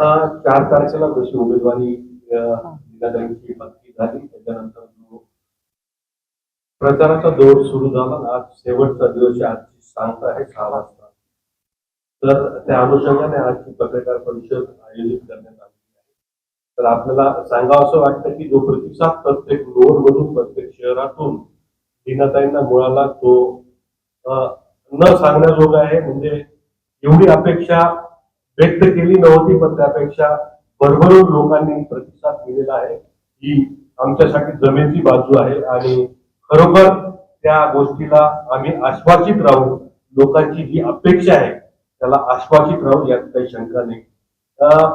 चार तारखेला जशी उमेदवारी जिल्हाधिकारी पदवी झाली त्याच्यानंतर जो प्रचाराचा दौर सुरू झाला आज शेवटचा दिवस आजची सांगता आहे सहा वाजता. तर त्या अनुषंगाने आजची पत्रकार परिषद आयोजित करण्यात आली आहे. तर आपल्याला सांगावं असं वाटतं की जो प्रतिसाद प्रत्येक रोडमधून प्रत्येक शहरातून दिनाताईंना मुळाला तो न सांगण्याजोगा आहे. म्हणजे एवढी अपेक्षा व्यक्त केली नव्हती पण त्यापेक्षा भरभरून लोकांनी प्रतिसाद दिलेला आहे. ही आमच्यासाठी जमेची बाजू आहे आणि खरोखर त्या गोष्टीला आम्ही आश्वासित राहू. लोकांची जी अपेक्षा आहे त्याला आश्वासित राहू यात काही शंका नाही.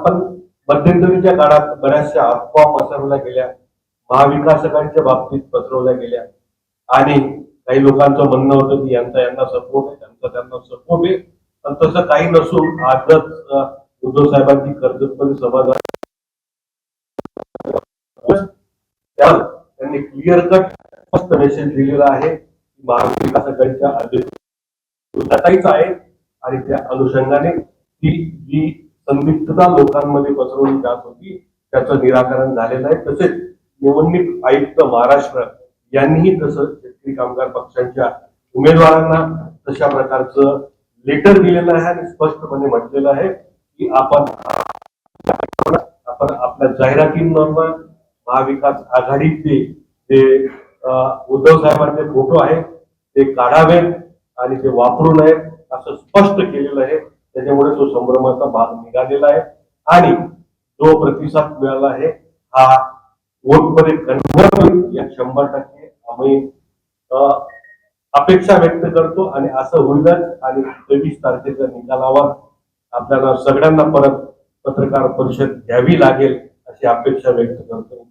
पण मध्यंतरीच्या काळात बऱ्याचशा अफवा पसरवल्या गेल्या. महाविकासकांच्या बाबतीत पसरवल्या गेल्या. आणि काही लोकांचं म्हणणं होतं की यांचा यांना सपोर्ट आहे त्यांचा त्यांना सपोर्ट आहे. पण तसं काही नसून आजच उद्धव साहेबांची कर्जतपणे सभा त्यांनी क्लिअर कट स्पष्ट मेसेज दिलेला आहे. महाविकास आघाडीच्या अध्यक्ष आहे. आणि त्या अनुषंगाने ती जी संदिग्धता लोकांमध्ये पसरवली जात होती त्याचं निराकरण झालेलं आहे. तसेच निवडणूक आयुक्त महाराष्ट्र यांनीही तसं शेतकरी कामगार पक्षांच्या उमेदवारांना तशा प्रकारचं लेटर दिलेलं आहे आणि स्पष्टपणे म्हटलेलं आहे की आपण आपण आपल्या जाहिरातींवर महाविकास आघाडीचे जे उद्धव साहेबांचे फोटो आहेत ते काढावेत आणि ते वापरू नयेत असं स्पष्ट केलेलं आहे. त्याच्यामुळे तो संभ्रमाचा भाग निघालेला आहे. आणि जो प्रतिसाद मिळाला आहे हा वोटमध्ये कन्व्हर्ट होईल या शंभर टक्के. आम्ही अपेक्षा व्यक्त करतो आणि असं होईलच. आणि तेवीस तारखेच्या निकालावर आपल्याला सगळ्यांना परत पत्रकार परिषद घ्यावी लागेल अशी अपेक्षा व्यक्त करतो.